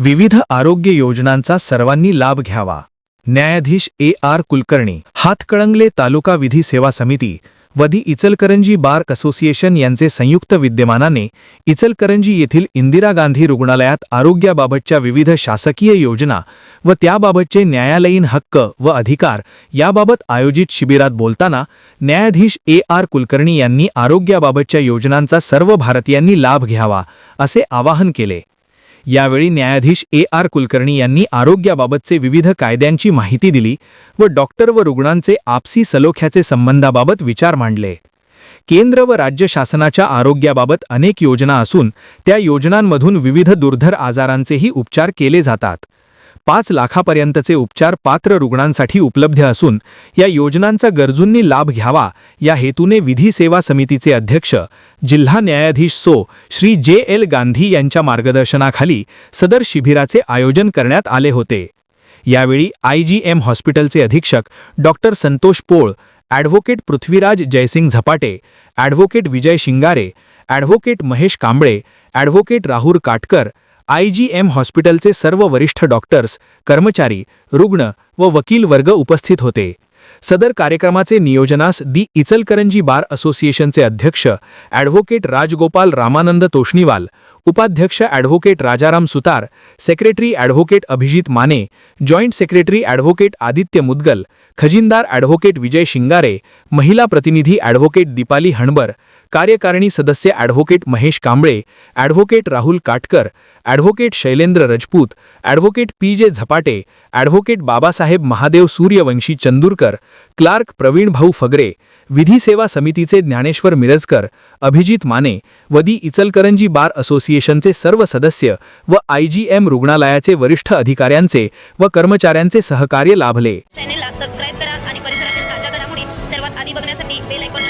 विविध आरोग्य योजनांचा सर्वांनी लाभ घ्यावा. न्यायाधीश ए आर कुलकर्णी हातकळंगले तालुका विधी सेवा समिती वधी इचलकरंजी बार असोसिएशन यांचे संयुक्त विद्यमानाने इचलकरंजी येथील इंदिरा गांधी रुग्णालयात आरोग्याबाबतच्या विविध शासकीय योजना व त्याबाबतचे न्यायालयीन हक्क व अधिकार याबाबत आयोजित शिबिरात बोलताना न्यायाधीश ए आर कुलकर्णी यांनी आरोग्याबाबतच्या योजनांचा सर्व भारतीयांनी लाभ घ्यावा असे आवाहन केले. यावेळी न्यायाधीश ए आर कुलकर्णी यांनी आरोग्याबाबतचे विविध कायद्यांची माहिती दिली व डॉक्टर व रुग्णांचे आपसी सलोख्याचे संबंधाबाबत विचार मांडले. केंद्र व राज्य शासनाच्या आरोग्याबाबत अनेक योजना असून त्या योजनांमधून विविध दुर्धर आजारांचेही उपचार केले जातात. पाच लाखापर्यंतचे उपचार पात्र रुग्णांसाठी उपलब्ध असून या योजनांचा गरजूंनी लाभ घ्यावा या हेतूने विधी सेवा समितीचे अध्यक्ष जिल्हा न्यायाधीश so Shri J L Gandhi यांच्या मार्गदर्शनाखाली सदर शिबिराचे आयोजन करण्यात आले होते. यावेळी आयजीएम हॉस्पिटलचे अधीक्षक doctor Santosh Pol advocate Prithviraj Jaysing Zapate advocate Vijay Shingare advocate Mahesh Kamble advocate Rahul Katkar IGM हॉस्पिटलचे सर्व वरिष्ठ डॉक्टर्स कर्मचारी रुग्ण व वकील वर्ग उपस्थित होते. सदर कार्यक्रमाचे नियोजनास दी इचलकरंजी बार असोसिएशनचे अध्यक्ष ॲडव्होकेट राजगोपाल रामानंद तोष्णीवाल उपाध्यक्ष advocate Rajaram Sutar secretary advocate Abhijit Mane joint secretary advocate Aditya Mudgal खजिनदार advocate Vijay Shingare महिला प्रतिनिधी ॲडव्होकेट दीपाली हणबर कार्यकारिणी सदस्य advocate Mahesh Kamble advocate Rahul Katkar advocate Shailendra Rajput advocate P J Zapate advocate Babasaheb Mahadev Suryavanshi Chandurkar clerk Pravin Bhau Fagare विधी सेवा समितीचे ज्ञानेश्वर मिरजकर अभिजित माने वदी इचलकरंजी बार असोसिएशनचे सर्व सदस्य व आय जी एम रुग्णालयाचे वरिष्ठ अधिकाऱ्यांचे व कर्मचाऱ्यांचे सहकार्य लाभले. चॅनेलला सबस्क्राईब करा आणि परिसरातील ताज्या घडामोडी सर्वात आधी बघण्यासाठी बेल आयकॉन